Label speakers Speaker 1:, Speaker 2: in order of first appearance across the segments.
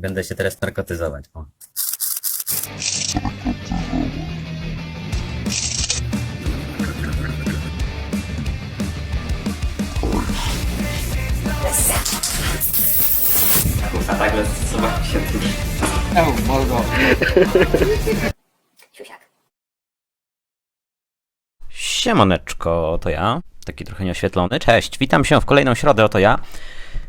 Speaker 1: Będę się teraz narkotyzować. O. A tak zobaczy się tu.
Speaker 2: Eł, mordo.
Speaker 1: Siemoneczko, to ja. Taki trochę nieoświetlony. Cześć, witam się w kolejną środę, oto ja.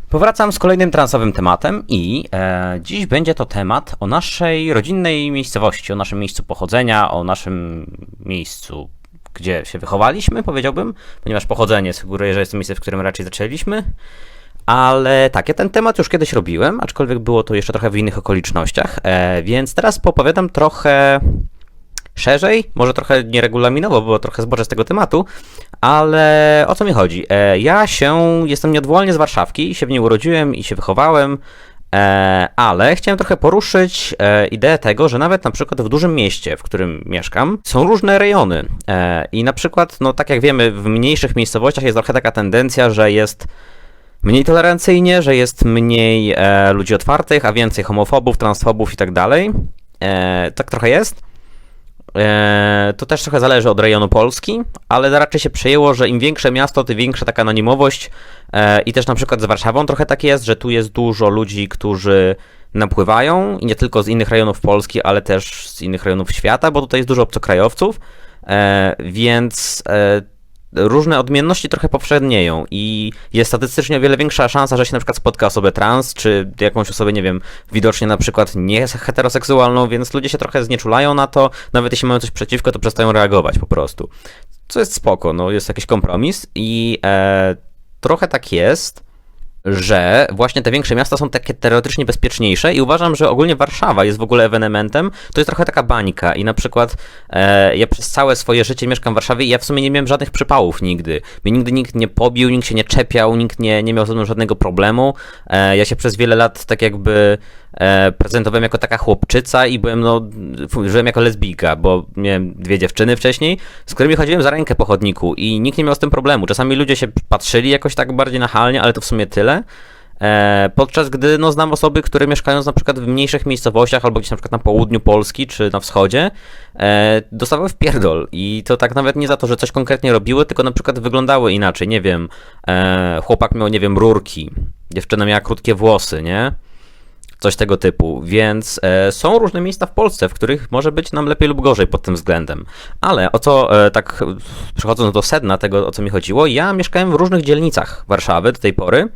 Speaker 1: Powracam z kolejnym transowym tematem i e, dziś będzie to temat o naszej rodzinnej miejscowości, o naszym miejscu pochodzenia, o naszym miejscu, gdzie się wychowaliśmy, powiedziałbym, ponieważ pochodzenie sugeruje, że jest to miejsce, w którym raczej zaczęliśmy. Ale tak, ja ten temat już kiedyś robiłem, aczkolwiek było to jeszcze trochę w innych okolicznościach, e, więc teraz popowiadam trochę szerzej, może trochę nieregulaminowo, bo trochę zboczę z tego tematu, ale o co mi chodzi? E, ja się, jestem nieodwołalnie z Warszawki, się w niej urodziłem i się wychowałem, e, ale chciałem trochę poruszyć e, ideę tego, że nawet na przykład w dużym mieście, w którym mieszkam, są różne rejony i na przykład, no tak jak wiemy, w mniejszych miejscowościach jest trochę taka tendencja, że jest mniej tolerancyjnie, że jest mniej ludzi otwartych, a więcej homofobów, transfobów i tak dalej. Tak trochę jest. E, to też trochę zależy od rejonu Polski, ale raczej się przejęło, że im większe miasto, tym większa taka anonimowość. E, I też na przykład z Warszawą trochę tak jest, że tu jest dużo ludzi, którzy napływają i nie tylko z innych rejonów Polski, ale też z innych rejonów świata, bo tutaj jest dużo obcokrajowców, e, więc różne odmienności trochę powszednieją i jest statystycznie o wiele większa szansa, że się na przykład spotka osobę trans, czy jakąś osobę, nie wiem, widocznie na przykład nie heteroseksualną, więc ludzie się trochę znieczulają na to, nawet jeśli mają coś przeciwko, to przestają reagować po prostu. Co jest spoko, no jest jakiś kompromis i e, trochę tak jest, że właśnie te większe miasta są takie teoretycznie bezpieczniejsze i uważam, że ogólnie Warszawa jest w ogóle ewenementem, to jest trochę taka bańka i na przykład e, ja przez całe swoje życie mieszkam w Warszawie i ja w sumie nie miałem żadnych przypałów nigdy. Mnie nigdy nikt nie pobił, nikt się nie czepiał, nikt nie, nie miał ze mną żadnego problemu. E, ja się przez wiele lat tak jakby e, prezentowałem jako taka chłopczyca i byłem, no, żyłem jako lesbijka, bo miałem dwie dziewczyny wcześniej, z którymi chodziłem za rękę po chodniku i nikt nie miał z tym problemu. Czasami ludzie się patrzyli jakoś tak bardziej nachalnie, ale to w sumie tyle. E, podczas gdy no, znam osoby, które mieszkają na przykład w mniejszych miejscowościach albo gdzieś na przykład na południu Polski czy na wschodzie, e, dostawały pierdol i to tak nawet nie za to, że coś konkretnie robiły, tylko na przykład wyglądały inaczej, nie wiem, e, chłopak miał, nie wiem, rurki, dziewczyna miała krótkie włosy, nie? Coś tego typu, więc e, są różne miejsca w Polsce, w których może być nam lepiej lub gorzej pod tym względem. Ale o co e, tak przechodząc do sedna tego, o co mi chodziło, ja mieszkałem w różnych dzielnicach Warszawy do tej pory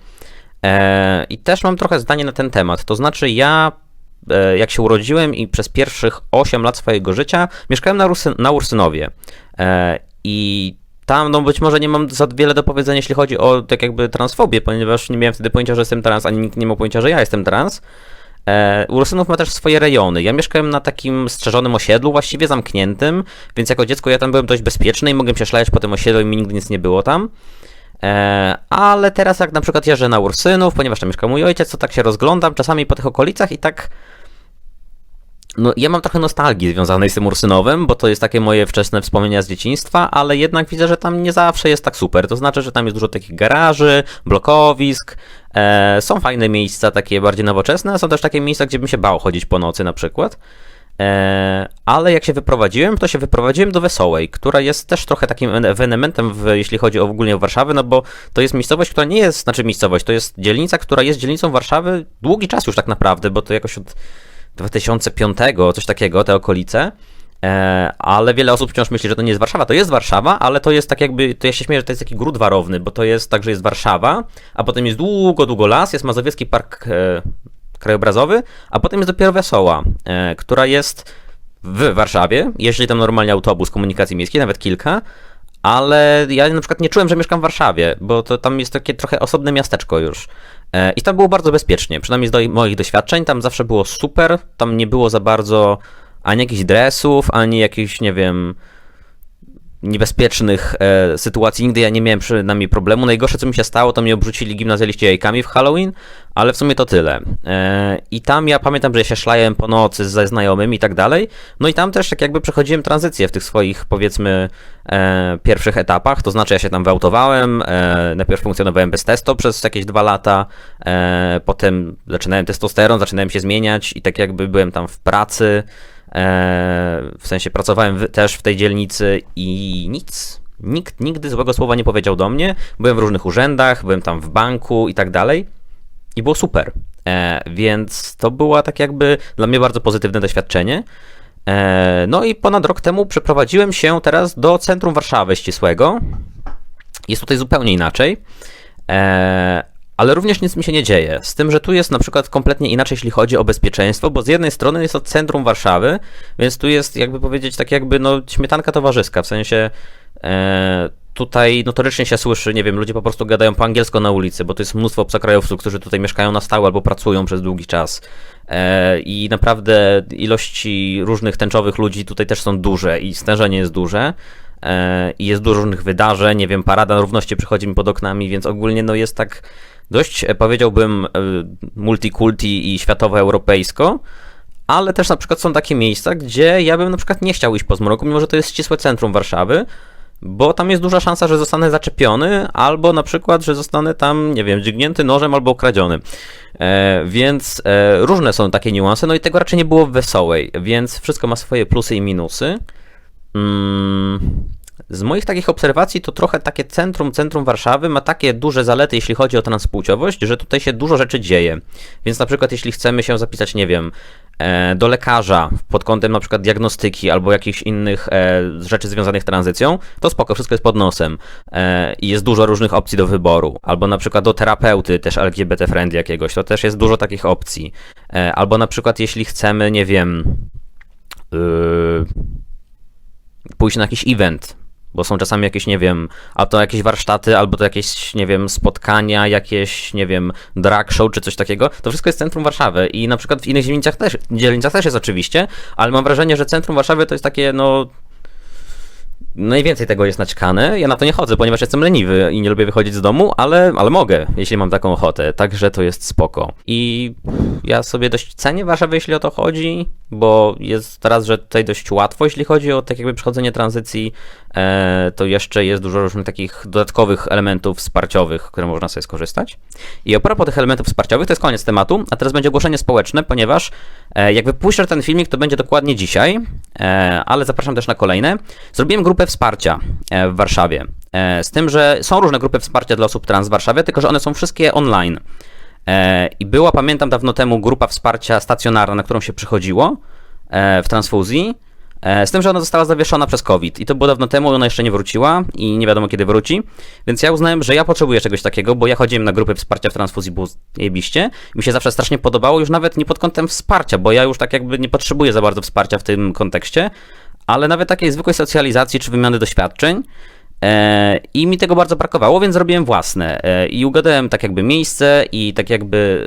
Speaker 1: i też mam trochę zdanie na ten temat. To znaczy, ja e, jak się urodziłem i przez pierwszych 8 lat swojego życia mieszkałem na, Rusy, na Ursynowie. E, I tam, no być może nie mam za wiele do powiedzenia, jeśli chodzi o tak jakby transfobię, ponieważ nie miałem wtedy pojęcia, że jestem trans, ani nikt nie miał pojęcia, że ja jestem trans. E, Ursynów ma też swoje rejony. Ja mieszkałem na takim strzeżonym osiedlu, właściwie zamkniętym, więc jako dziecko ja tam byłem dość bezpieczny i mogłem się szlać po tym osiedlu i mi nigdy nic nie było tam. E, ale teraz jak na przykład jeżdżę na Ursynów, ponieważ tam mieszka mój ojciec, to tak się rozglądam czasami po tych okolicach i tak no, ja mam trochę nostalgii związanej z tym Ursynowem, bo to jest takie moje wczesne wspomnienia z dzieciństwa, ale jednak widzę, że tam nie zawsze jest tak super. To znaczy, że tam jest dużo takich garaży, blokowisk, e, są fajne miejsca, takie bardziej nowoczesne, a są też takie miejsca, gdzie bym się bał chodzić po nocy na przykład. E, ale jak się wyprowadziłem, to się wyprowadziłem do Wesołej, która jest też trochę takim ewenementem, w, jeśli chodzi o ogólnie o Warszawę, no bo to jest miejscowość, która nie jest, znaczy miejscowość, to jest dzielnica, która jest dzielnicą Warszawy długi czas już tak naprawdę, bo to jakoś od 2005, coś takiego, te okolice. E, ale wiele osób wciąż myśli, że to nie jest Warszawa. To jest Warszawa, ale to jest tak jakby, to ja się śmieję, że to jest taki gród warowny, bo to jest tak, że jest Warszawa, a potem jest długo, długo las, jest Mazowiecki Park e, Krajobrazowy, a potem jest dopiero Wesoła, e, która jest w Warszawie, jeździ tam normalnie autobus komunikacji miejskiej, nawet kilka, ale ja na przykład nie czułem, że mieszkam w Warszawie, bo to tam jest takie trochę osobne miasteczko już. E, I tam było bardzo bezpiecznie, przynajmniej z do moich doświadczeń, tam zawsze było super, tam nie było za bardzo ani jakichś dresów, ani jakichś, nie wiem, niebezpiecznych e, sytuacji nigdy ja nie miałem przynajmniej problemu. Najgorsze, co mi się stało, to mnie obrzucili gimnazjaliści jajkami w Halloween, ale w sumie to tyle. E, I tam ja pamiętam, że ja się szlałem po nocy ze znajomymi i tak dalej. No i tam też tak jakby przechodziłem tranzycję w tych swoich, powiedzmy, e, pierwszych etapach. To znaczy, ja się tam wyautowałem, e, najpierw funkcjonowałem bez testo przez jakieś dwa lata, e, potem zaczynałem testosteron, zaczynałem się zmieniać i tak jakby byłem tam w pracy. E, w sensie pracowałem w, też w tej dzielnicy i nic. Nikt nigdy złego słowa nie powiedział do mnie. Byłem w różnych urzędach, byłem tam w banku i tak dalej. I było super. E, więc to było tak jakby dla mnie bardzo pozytywne doświadczenie. E, no i ponad rok temu przeprowadziłem się teraz do centrum Warszawy ścisłego. Jest tutaj zupełnie inaczej. E, ale również nic mi się nie dzieje. Z tym, że tu jest na przykład kompletnie inaczej, jeśli chodzi o bezpieczeństwo, bo z jednej strony jest to centrum Warszawy, więc tu jest, jakby powiedzieć, tak jakby no, śmietanka towarzyska, w sensie e, tutaj notorycznie się słyszy, nie wiem, ludzie po prostu gadają po angielsku na ulicy, bo to jest mnóstwo obcokrajowców, którzy tutaj mieszkają na stałe albo pracują przez długi czas. E, I naprawdę ilości różnych tęczowych ludzi tutaj też są duże i stężenie jest duże i jest dużo różnych wydarzeń, nie wiem, parada równości przychodzi mi pod oknami, więc ogólnie no jest tak dość, e, powiedziałbym, e, multikulti i światowo-europejsko, ale też na przykład są takie miejsca, gdzie ja bym na przykład nie chciał iść po zmroku, mimo że to jest ścisłe centrum Warszawy, bo tam jest duża szansa, że zostanę zaczepiony, albo na przykład, że zostanę tam, nie wiem, dźgnięty nożem albo okradziony. E, więc e, różne są takie niuanse, no i tego raczej nie było w wesołej, więc wszystko ma swoje plusy i minusy. Mm. Z moich takich obserwacji to trochę takie centrum, centrum Warszawy ma takie duże zalety, jeśli chodzi o transpłciowość, że tutaj się dużo rzeczy dzieje. Więc na przykład jeśli chcemy się zapisać, nie wiem, e, do lekarza pod kątem na przykład diagnostyki albo jakichś innych e, rzeczy związanych z tranzycją, to spoko, wszystko jest pod nosem e, i jest dużo różnych opcji do wyboru. Albo na przykład do terapeuty też LGBT friendly jakiegoś, to też jest dużo takich opcji. Albo na przykład jeśli chcemy, nie wiem, yy, pójść na jakiś event, bo są czasami jakieś, nie wiem, a to jakieś warsztaty, albo to jakieś, nie wiem, spotkania, jakieś, nie wiem, drag show czy coś takiego. To wszystko jest centrum Warszawy i na przykład w innych dzielnicach też, dzielnicach też jest oczywiście, ale mam wrażenie, że centrum Warszawy to jest takie, no, Najwięcej tego jest naćkane. Ja na to nie chodzę, ponieważ jestem leniwy i nie lubię wychodzić z domu, ale, ale mogę, jeśli mam taką ochotę. Także to jest spoko. I ja sobie dość cenię Warszawę, jeśli o to chodzi, bo jest teraz, że tutaj dość łatwo, jeśli chodzi o tak jakby przechodzenie tranzycji, e, to jeszcze jest dużo różnych takich dodatkowych elementów wsparciowych, które można sobie skorzystać. I a propos tych elementów wsparciowych, to jest koniec tematu, a teraz będzie ogłoszenie społeczne, ponieważ e, jak wypuszczę ten filmik, to będzie dokładnie dzisiaj, e, ale zapraszam też na kolejne. Zrobiłem grupę wsparcia e, w Warszawie. Z tym, że są różne grupy wsparcia dla osób trans w Warszawie, tylko że one są wszystkie online. I była, pamiętam dawno temu, grupa wsparcia stacjonarna, na którą się przychodziło w transfuzji. Z tym, że ona została zawieszona przez COVID i to było dawno temu, ona jeszcze nie wróciła i nie wiadomo kiedy wróci. Więc ja uznałem, że ja potrzebuję czegoś takiego, bo ja chodziłem na grupy wsparcia w transfuzji, było jebiście. Mi się zawsze strasznie podobało, już nawet nie pod kątem wsparcia, bo ja już tak jakby nie potrzebuję za bardzo wsparcia w tym kontekście, ale nawet takiej zwykłej socjalizacji czy wymiany doświadczeń. E, I mi tego bardzo brakowało, więc zrobiłem własne. E, I ugadałem tak jakby miejsce i tak jakby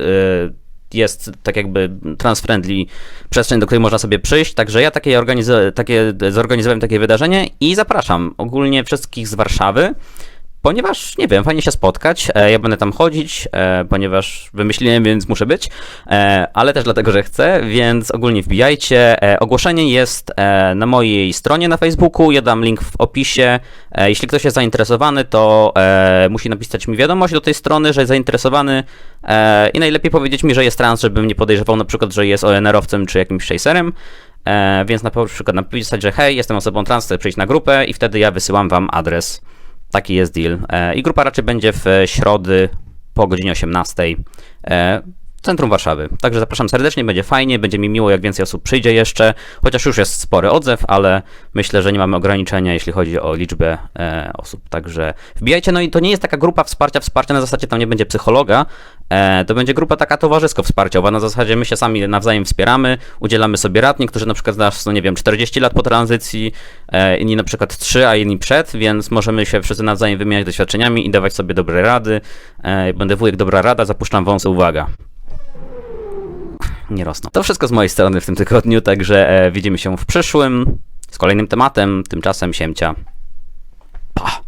Speaker 1: e, jest tak jakby trans-friendly przestrzeń, do której można sobie przyjść. Także ja takie, organiz- takie zorganizowałem takie wydarzenie i zapraszam ogólnie wszystkich z Warszawy ponieważ, nie wiem, fajnie się spotkać. E, ja będę tam chodzić, e, ponieważ wymyśliłem, więc muszę być, e, ale też dlatego, że chcę, więc ogólnie wbijajcie. Ogłoszenie jest na mojej stronie na Facebooku, ja dam link w opisie. Jeśli ktoś jest zainteresowany, to musi napisać mi wiadomość do tej strony, że jest zainteresowany i najlepiej powiedzieć mi, że jest trans, żebym nie podejrzewał na przykład, że jest ONR-owcem czy jakimś chaserem. Więc na przykład napisać, że hej, jestem osobą trans, chcę przyjść na grupę i wtedy ja wysyłam wam adres. Taki jest deal. E, I grupa raczej będzie w środy po godzinie 18 centrum Warszawy. Także zapraszam serdecznie, będzie fajnie, będzie mi miło, jak więcej osób przyjdzie jeszcze, chociaż już jest spory odzew, ale myślę, że nie mamy ograniczenia, jeśli chodzi o liczbę e, osób. Także wbijajcie, no i to nie jest taka grupa wsparcia, wsparcia na zasadzie tam nie będzie psychologa, e, to będzie grupa taka towarzysko-wsparciowa, na zasadzie my się sami nawzajem wspieramy, udzielamy sobie rad, niektórzy na przykład znasz, no nie wiem, 40 lat po tranzycji, e, inni na przykład 3, a inni przed, więc możemy się wszyscy nawzajem wymieniać doświadczeniami i dawać sobie dobre rady. E, będę wujek dobra rada, zapuszczam wąsy, uwaga nie rosną. To wszystko z mojej strony w tym tygodniu, także e, widzimy się w przyszłym, z kolejnym tematem, tymczasem siemcia. Pa!